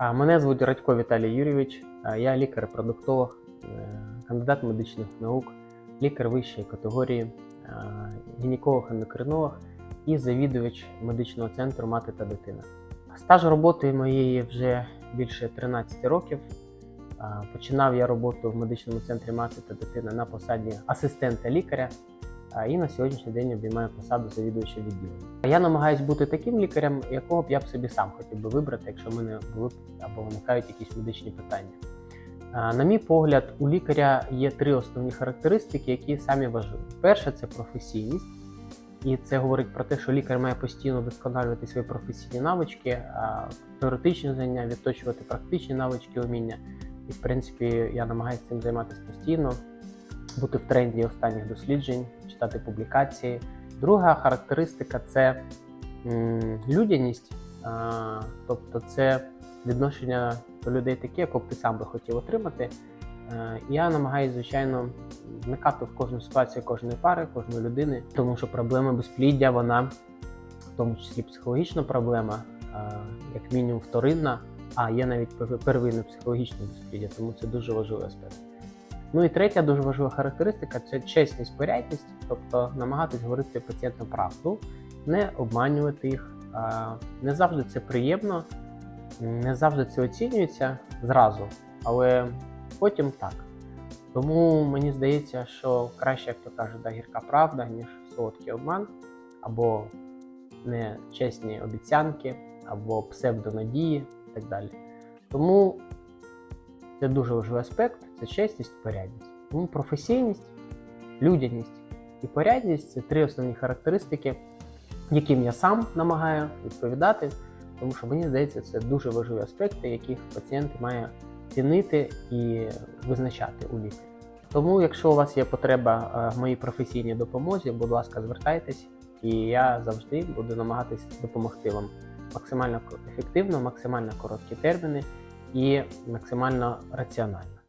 Мене звуть Радько Віталій Юрійович. Я лікар-продуктолог, е, кандидат медичних наук, лікар вищої категорії, гінеколог-ендокринолог і завідувач медичного центру мати та дитина. Стаж роботи моєї вже більше 13 років. Починав я роботу в медичному центрі мати та дитина на посаді асистента лікаря. І на сьогоднішній день обіймаю посаду завідувача відділення. Я намагаюся бути таким лікарем, якого б я б собі сам хотів би вибрати, якщо в мене були або виникають якісь медичні питання. На мій погляд, у лікаря є три основні характеристики, які самі важливі. Перше це професійність, і це говорить про те, що лікар має постійно вдосконалювати свої професійні навички, теоретичні знання, відточувати практичні навички, уміння. І, в принципі, я намагаюся цим займатися постійно, бути в тренді останніх досліджень, читати публікації. Друга характеристика це людяність, тобто це відношення до людей таке, яке б ти сам би хотів отримати. Я намагаюся, звичайно, вникати в кожну ситуацію кожної пари, кожної людини, тому що проблема безпліддя, вона в тому числі психологічна проблема, як мінімум вторинна, а є навіть первинне психологічне безпліддя, тому це дуже важливий аспект. Ну і третя дуже важлива характеристика це чесність, порядність, тобто намагатись говорити пацієнтам правду, не обманювати їх. Не завжди це приємно, не завжди це оцінюється зразу, але потім так. Тому мені здається, що краще, як то кажуть, да, гірка правда, ніж солодкий обман, або нечесні обіцянки, або псевдонадії і так далі. Тому це дуже важливий аспект це чесність і порядність. Тому професійність, людяність і порядність це три основні характеристики, яким я сам намагаю відповідати, тому що мені здається, це дуже важливі аспекти, яких пацієнт має цінити і визначати у лікаря. Тому, якщо у вас є потреба е, в моїй професійній допомозі, будь ласка, звертайтесь, і я завжди буду намагатись допомогти вам максимально ефективно, максимально короткі терміни і максимально раціонально.